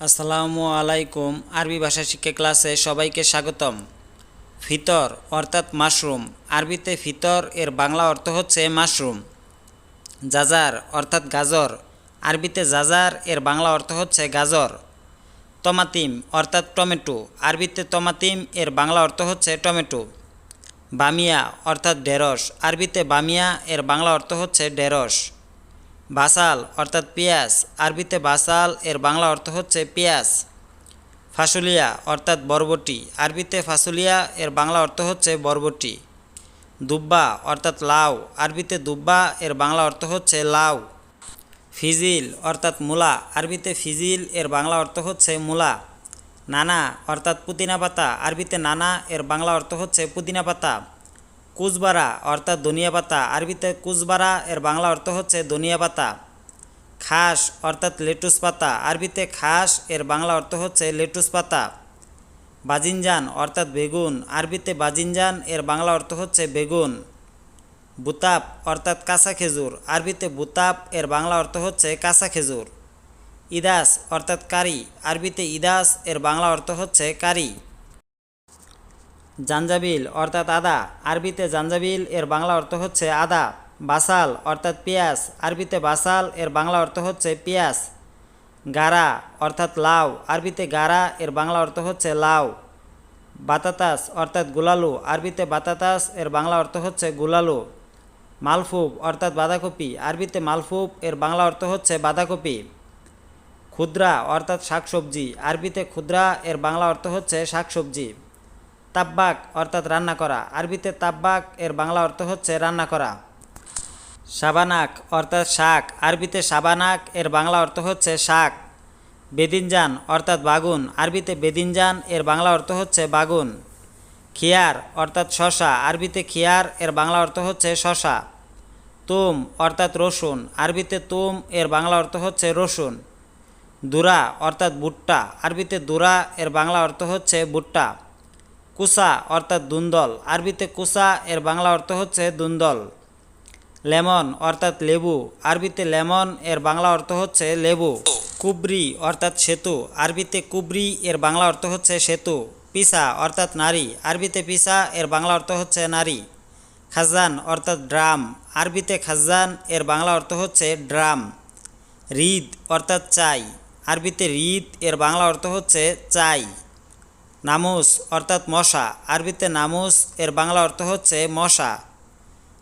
আসসালামু আলাইকুম। আরবি ভাষা শিক্ষা ক্লাসে সবাইকে স্বাগতম। ফিতর অর্থাৎ মাশরুম। আরবিতে ফিতর, এর বাংলা অর্থ হচ্ছে মাশরুম। জাজার অর্থাৎ গাজর। আরবিতে জাজার, এর বাংলা অর্থ হচ্ছে গাজর। তমাতিম অর্থাৎ টমেটো। আরবিতে তমাতিম, এর বাংলা অর্থ হচ্ছে টমেটো। বামিয়া অর্থাৎ ঢেঁড়স। আরবিতে বামিয়া, এর বাংলা অর্থ হচ্ছে ঢেঁড়স। বাসাল অর্থাৎ পেঁয়াজ। আরবিতে বাসাল, এর বাংলা অর্থ হচ্ছে পেঁয়াজ। ফাসুলিয়া অর্থাৎ বরবটি। আরবিতে ফাসুলিয়া, এর বাংলা অর্থ হচ্ছে বরবটি। দুব্বা অর্থাৎ লাউ। আরবিতে দুব্বা, এর বাংলা অর্থ হচ্ছে লাউ। ফিজিল অর্থাৎ মূলা। আরবিতে ফিজিল, এর বাংলা অর্থ হচ্ছে মূলা। নানা অর্থাৎ পুদিনা পাতা। আরবিতে নানা, এর বাংলা অর্থ হচ্ছে পুদিনা পাতা। কুচবারা অর্থাৎ ধনিয়া পাতা। আরবিতে কুচবারা, এর বাংলা অর্থ হচ্ছে ধনিয়া পাতা। খাস অর্থাৎ লেটুস পাতা। আরবিতে খাস, এর বাংলা অর্থ হচ্ছে লেটুস পাতা। বাজিনজান অর্থাৎ বেগুন। আরবিতে বাজিনজান, এর বাংলা অর্থ হচ্ছে বেগুন। বুতাপ অর্থাৎ কাঁচা খেজুর। আরবিতে বুতাপ এর বাংলা অর্থ হচ্ছে কাঁচা খেজুর। ইদাস অর্থাৎ কারি। আরবিতে ইদাস, এর বাংলা অর্থ হচ্ছে কারি। জাঞ্জাবিল অর্থাৎ আদা। আরবিতে জাঞ্জাবিল, এর বাংলা অর্থ হচ্ছে আদা। বাসাল অর্থাৎ পেঁয়াজ। আরবিতে বাসাল, এর বাংলা অর্থ হচ্ছে পেঁয়াজ। গারা অর্থাৎ লাউ। আরবিতে গারা, এর বাংলা অর্থ হচ্ছে লাউ। বাতাতাস অর্থাৎ গুলালু। আরবিতে বাতাতাস, এর বাংলা অর্থ হচ্ছে গুলালু। মালফুব অর্থাৎ বাঁধাকপি। আরবিতে মালফুব, এর বাংলা অর্থ হচ্ছে বাঁধাকপি। ক্ষুদ্রা অর্থাৎ শাকসবজি। আরবিতে ক্ষুদ্রা এর বাংলা অর্থ হচ্ছে শাকসবজি। তাব্বাক অর্থাৎ রান্না করা। আরবিতে তাব্বাক, এর বাংলা অর্থ হচ্ছে রান্না করা। সাবানাক অর্থাৎ শাক। আরবিতে সাবানাক, এর বাংলা অর্থ হচ্ছে শাক। বেদিনজান অর্থাৎ বাগুন। আরবিতে বেদিনজান, এর বাংলা অর্থ হচ্ছে বাগুন। খিয়ার অর্থাৎ শশা। আরবিতে খিয়ার, এর বাংলা অর্থ হচ্ছে শশা। তুম অর্থাৎ রসুন। আরবিতে তুম, এর বাংলা অর্থ হচ্ছে রসুন। দুরা অর্থাৎ ভুট্টা। আরবিতে দুরা, এর বাংলা অর্থ হচ্ছে ভুট্টা। কুসা অর্থাৎ দুন্দল। আরবিতে কুসা, এর বাংলা অর্থ হচ্ছে দুন্দল। লেমন অর্থাৎ লেবু। আরবিতে লেমন, এর বাংলা অর্থ হচ্ছে লেবু। কুবরি অর্থাৎ সেতু। আরবিতে কুবরি, এর বাংলা অর্থ হচ্ছে সেতু। পিসা অর্থাৎ নারী। আরবিতে পিসা, এর বাংলা অর্থ হচ্ছে নারী। খাজান অর্থাৎ ড্রাম। আরবিতে খাজান, এর বাংলা অর্থ হচ্ছে ড্রাম। রিদ অর্থাৎ চাই। আরবিতে রিদ, এর বাংলা অর্থ হচ্ছে চাই। নামুস অর্থাৎ মশা। আরবিতে নামুস, এর বাংলা অর্থ হচ্ছে মশা।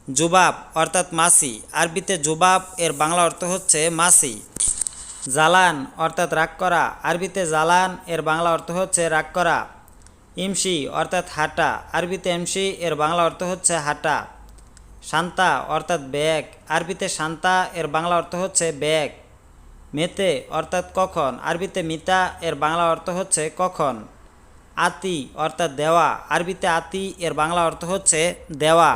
জুবাব অর্থাৎ মাসি আরবিতে জুবাব, এর বাংলা অর্থ হচ্ছে মাসি জালান অর্থাৎ রাগ করা। আরবিতে জালান, এর বাংলা অর্থ হচ্ছে রাগ করা। ইমসি অর্থাৎ হাঁটা। আরবিতে এমসি এর বাংলা অর্থ হচ্ছে হাঁটা। শান্তা অর্থাৎ ব্যাগ। আরবিতে শান্তা, এর বাংলা অর্থ হচ্ছে ব্যাগ। মেতে অর্থাৎ কখন। আরবিতে মিতা, এর বাংলা অর্থ হচ্ছে কখন। আতি অর্থাৎ দেওয়া। আরবিতে আতি এর বাংলা অর্থ হচ্ছে দেওয়া।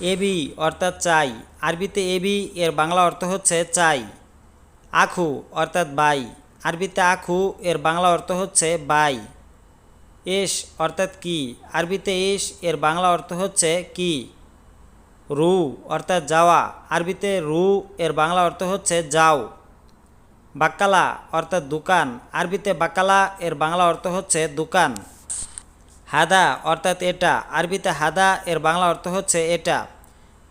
এবি অর্থাৎ চাই। আরবিতে এবি এর বাংলা অর্থ হচ্ছে চাই। আখু অর্থাৎ বাই। আরবিতে আখু এর বাংলা অর্থ হচ্ছে বাই। এস অর্থাৎ কি? আরবিতে এস এর বাংলা অর্থ হচ্ছে কি? রু অর্থাৎ যাওয়া। আরবিতে রু এর বাংলা অর্থ হচ্ছে যাও। বাক্কালা অর্থাৎ দোকান। আরবিতে বাক্কালা, এর বাংলা অর্থ হচ্ছে দোকান। হাদা অর্থাৎ এটা। আরবিতে হাদা, এর বাংলা অর্থ হচ্ছে এটা।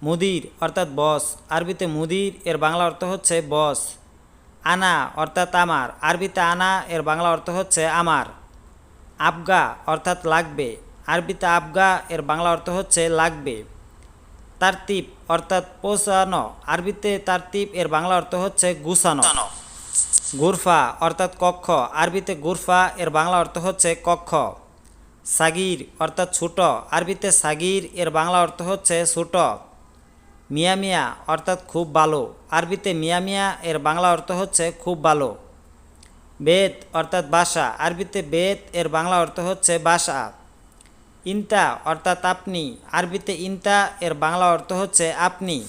মুদির অর্থাৎ বস। আরবিতে মুদির, এর বাংলা অর্থ হচ্ছে বস। আনা অর্থাৎ আমার। আরবিতে আনা, এর বাংলা অর্থ হচ্ছে আমার। আবগা অর্থাৎ লাগবে। আরবিতে আবগা, এর বাংলা অর্থ হচ্ছে লাগবে। তারতিব অর্থাৎ পৌঁছানো। আরবিতে তারতিব, এর বাংলা অর্থ হচ্ছে গুছানো। গুরফা অর্থাৎ কক্ষ। আরবিতে গুরফা, এর বাংলা অর্থ হচ্ছে কক্ষ। সাগির অর্থাৎ ছোট। আরবিতে সাগির, এর বাংলা অর্থ হচ্ছে ছোট। মিয়া মিয়া অর্থাৎ খুব ভালো। আরবিতে মিয়া মিয়া, এর বাংলা অর্থ হচ্ছে খুব ভালো। বেদ অর্থাৎ বাসা। আরবিতে বেদ, এর বাংলা অর্থ হচ্ছে বাসা। ইনতা অর্থাৎ আপনি। আরবিতে ইনতা, এর বাংলা অর্থ হচ্ছে আপনি।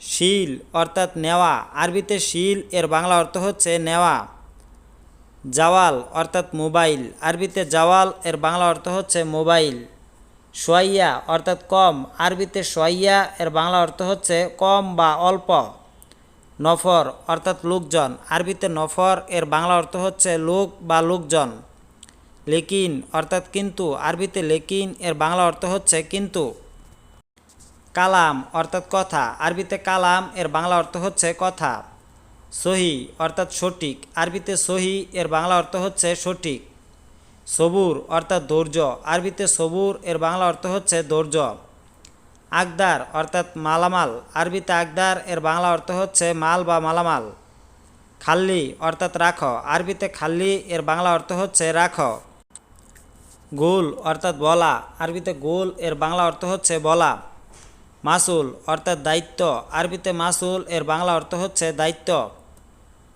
শিল, অর্থাৎ নেওয়া। আরবিতে শিল, এর বাংলা অর্থ হচ্ছে নেওয়া। জাওয়াল, অর্থাৎ মোবাইল। আরবিতে জাওয়াল, এর বাংলা অর্থ হচ্ছে মোবাইল। সোয়াইয়া, অর্থাৎ কম। আরবিতে সোয়াইয়া, এর বাংলা অর্থ হচ্ছে কম বা অল্প। নফর, অর্থাৎ লোকজন। আরবিতে নফর, এর বাংলা অর্থ হচ্ছে লোক বা লোকজন। লেকিন, অর্থাৎ কিন্তু। আরবিতে লেকিন, এর বাংলা অর্থ হচ্ছে কিন্তু। কালাম অর্থাৎ কথা। আরবিতে কালাম, এর বাংলা অর্থ হচ্ছে কথা। সহি অর্থাৎ সঠিক। আরবিতে সহি, এর বাংলা অর্থ হচ্ছে সঠিক। সবুর অর্থাৎ ধৈর্য। আরবিতে সবুর, এর বাংলা অর্থ হচ্ছে ধৈর্য। আগদার অর্থাৎ মালামাল। আরবিতে আগদার এর বাংলা অর্থ হচ্ছে মাল বা মালামাল। খাল্লি অর্থাৎ রাখো। আরবিতে খাল্লি, এর বাংলা অর্থ হচ্ছে রাখো। গোল অর্থাৎ বলা। আরবিতে গোল, এর বাংলা অর্থ হচ্ছে বলা। মাসুল অর্থাৎ দায়িত্ব। আরবিতে মাসুল, এর বাংলা অর্থ হচ্ছে দায়িত্ব।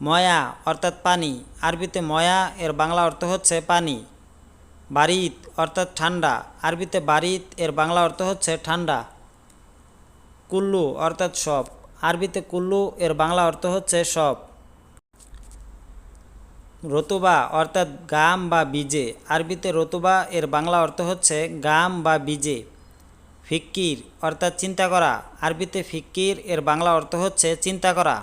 ময়া অর্থাৎ পানি। আরবিতে ময়া, এর বাংলা অর্থ হচ্ছে পানি। বারিত অর্থাৎ ঠান্ডা। আরবিতে বারিত, এর বাংলা অর্থ হচ্ছে ঠান্ডা। কুল্লু অর্থাৎ সব। আরবিতে কুল্লু, এর বাংলা অর্থ হচ্ছে সব। রতুবা অর্থাৎ গাম বা বীজে। আরবিতে রতুবা, এর বাংলা অর্থ হচ্ছে গাম বা বীজে। ফিক্কির, অর্থাৎ চিন্তা করা। আরবিতে ফিক্কির, এর বাংলা অর্থ হচ্ছে চিন্তা করা।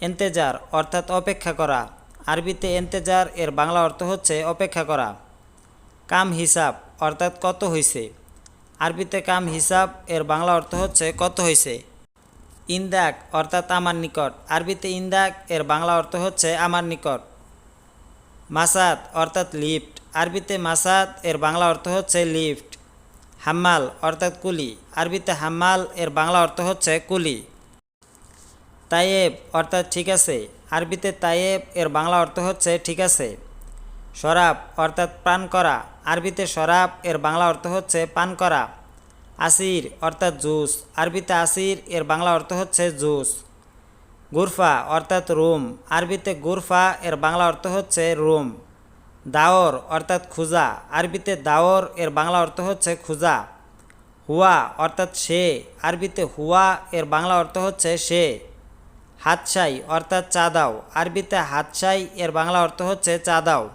এন্তেজার, অর্থাৎ অপেক্ষা করা। আরবিতে এন্তেজার, এর বাংলা অর্থ হচ্ছে অপেক্ষা করা। কাম হিসাব, অর্থাৎ কত হইছে। আরবিতে কাম হিসাব, এর বাংলা অর্থ হচ্ছে কত হইছে। ইন্দাক, অর্থাৎ আমার নিকট। আরবিতে ইন্দাক, এর বাংলা অর্থ হচ্ছে আমার নিকট। মাসাদ, অর্থাৎ লিফট। আরবিতে মাসাদ, এর বাংলা অর্থ হচ্ছে লিফট। হাম্মাল অর্থাৎ কুলি। আরবিতে হাম্মাল এর বাংলা অর্থ হচ্ছে কুলি। তায়েব অর্থাৎ ঠিক আছে। আরবিতে তায়েব এর বাংলা অর্থ হচ্ছে ঠিক আছে। শরাব অর্থাৎ পান করা। আরবিতে শরাব এর বাংলা অর্থ হচ্ছে পান করা। আসির অর্থাৎ জুস। আরবিতে আসির এর বাংলা অর্থ হচ্ছে জুস। গুরফা অর্থাৎ রুম। আরবিতে গুরফা এর বাংলা অর্থ হচ্ছে রুম। দাওর অর্থাৎ খুজা। আরবিতে দাওর, এর বাংলা অর্থ হচ্ছে খুজা। হুয়া অর্থাৎ সে। আরবিতে হুয়া, এর বাংলা অর্থ হচ্ছে সে। হাতশাই অর্থাৎ চা দাও আরবিতে হাতশাই, এর বাংলা অর্থ হচ্ছে চা দাও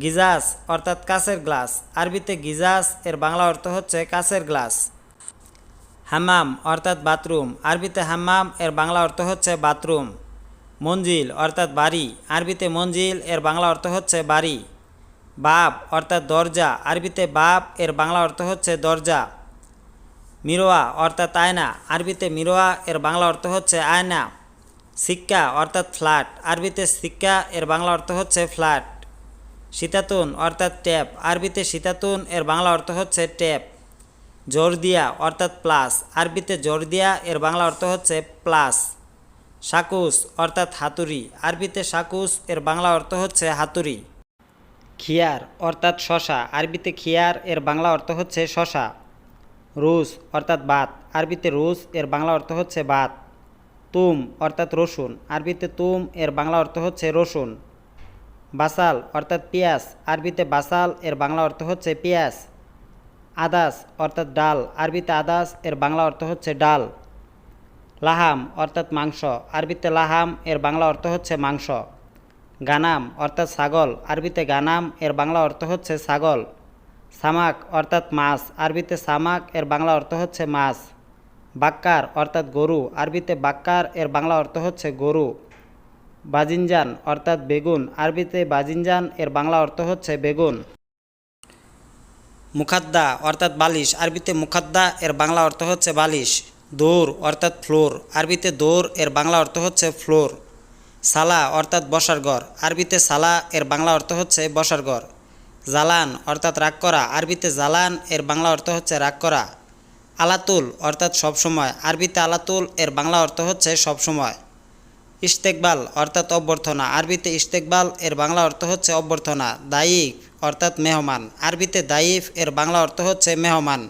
গিজাস অর্থাৎ কাছের গ্লাস। আরবিতে গিজাস, এর বাংলা অর্থ হচ্ছে কাছের গ্লাস। হাম্মাম অর্থাৎ বাথরুম। আরবিতে হাম্মাম, এর বাংলা অর্থ হচ্ছে বাথরুম। মঞ্জিল অর্থাৎ বাড়ি। আরবিতে মঞ্জিল, এর বাংলা অর্থ হচ্ছে বাড়ি। বাপ অর্থাৎ দরজা। আরবিতে বাপ, এর বাংলা অর্থ হচ্ছে দরজা। মিরোয়া অর্থাৎ আয়না। আরবিতে মিরোয়া, এর বাংলা অর্থ হচ্ছে আয়না। সিক্কা অর্থাৎ ফ্ল্যাট। আরবিতে সিক্কা, এর বাংলা অর্থ হচ্ছে ফ্ল্যাট। সীতাতুন অর্থাৎ ট্যাপ। আরবিতে সীতাতুন এর বাংলা অর্থ হচ্ছে ট্যাপ। জর্দিয়া অর্থাৎ প্লাস। আরবিতে জর্দিয়া, এর বাংলা অর্থ হচ্ছে প্লাস। সাকুস অর্থাৎ হাতুড়ি। আরবিতে সাকুস, এর বাংলা অর্থ হচ্ছে হাতুড়ি। খিয়ার অর্থাৎ শশা। আরবিতে খিয়ার, এর বাংলা অর্থ হচ্ছে শশা। রুস অর্থাৎ বাত। আরবিতে রুস, এর বাংলা অর্থ হচ্ছে বাত। তুম অর্থাৎ রসুন। আরবিতে তুম, এর বাংলা অর্থ হচ্ছে রসুন। বাসাল অর্থাৎ পেঁয়াজ আরবিতে বাসাল, এর বাংলা অর্থ হচ্ছে পেঁয়াজ আদাস অর্থাৎ ডাল। আরবিতে আদাস, এর বাংলা অর্থ হচ্ছে ডাল। লাহাম অর্থাৎ মাংস। আরবিতে লাহাম, এর বাংলা অর্থ হচ্ছে মাংস। গানাম অর্থাৎ ছাগল। আরবিতে গানাম, এর বাংলা অর্থ হচ্ছে ছাগল। সামাক অর্থাৎ মাছ। আরবিতে সামাক, এর বাংলা অর্থ হচ্ছে মাছ। বাক্কার অর্থাৎ গরু। আরবিতে বাক্কার, এর বাংলা অর্থ হচ্ছে গরু। বাজিনজান অর্থাৎ বেগুন। আরবিতে বাজিনজান, এর বাংলা অর্থ হচ্ছে বেগুন। মুখাদ্দা অর্থাৎ বালিশ। আরবিতে মুখাদ্দা, এর বাংলা অর্থ হচ্ছে বালিশ। দৌড় অর্থাৎ ফ্লোর। আরবিতে দৌড় এর বাংলা অর্থ হচ্ছে ফ্লোর। সালা অর্থাৎ বসার ঘর। আরবিতে সালা এর বাংলা অর্থ হচ্ছে বসার ঘর। জালান অর্থাৎ রাগ করা। আরবিতে জালান এর বাংলা অর্থ হচ্ছে রাগ করা। আলাতুল অর্থাৎ সবসময় আরবিতে আলাতুল এর বাংলা অর্থ হচ্ছে সবসময় ইস্তেকবাল অর্থাৎ অভ্যর্থনা। আরবিতে ইস্তেকবাল এর বাংলা অর্থ হচ্ছে অভ্যর্থনা। দায়িফ অর্থাৎ মেহমান। আরবিতে দায়িফ এর বাংলা অর্থ হচ্ছে মেহমান।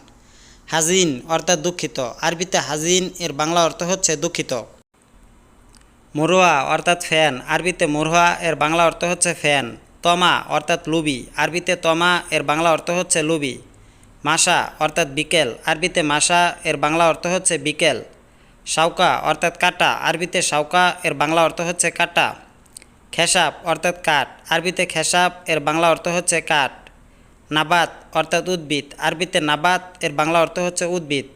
হাজিন অর্থাৎ দুঃখিত। আরবিতে হাজিন, এর বাংলা অর্থ হচ্ছে দুঃখিত। মরুয়া অর্থাৎ ফ্যান। আরবিতে মরুয়া, এর বাংলা অর্থ হচ্ছে ফ্যান। তমা অর্থাৎ লুবি। আরবিতে তমা, এর বাংলা অর্থ হচ্ছে লুবি। মাসা অর্থাৎ বিকেল। আরবিতে মাসা এর বাংলা অর্থ হচ্ছে বিকেল। শাউকা অর্থাৎ কাটা। আরবিতে শাউকা এর বাংলা অর্থ হচ্ছে কাটা। খেসাপ অর্থাৎ কাঠ। আরবিতে খেসাপ এর বাংলা অর্থ হচ্ছে কাঠ। নাবাত অর্থাৎ উদ্ভিদ। আরবিতে নাবাত, এর বাংলা অর্থ হচ্ছে উদ্ভিদ।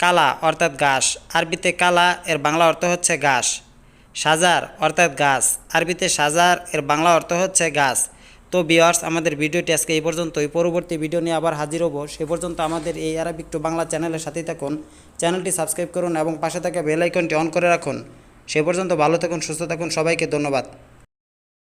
কালা অর্থাৎ ঘাস। আরবিতে কালা, এর বাংলা অর্থ হচ্ছে ঘাস। সাজার অর্থাৎ গাছ। আরবিতে সাজার, এর বাংলা অর্থ হচ্ছে গাছ। তো বিয়ার্স আমাদের ভিডিওটি আজকে এই পর্যন্তই। পরবর্তী ভিডিও নিয়ে আবার হাজির হব। সে পর্যন্ত আমাদের এই আরবিক টু বাংলা চ্যানেলের সাথেই থাকুন। চ্যানেলটি সাবস্ক্রাইব করুন এবং পাশে থাকা বেল আইকনটি অন করে রাখুন। সে পর্যন্ত ভালো থাকুন, সুস্থ থাকুন। সবাইকে ধন্যবাদ।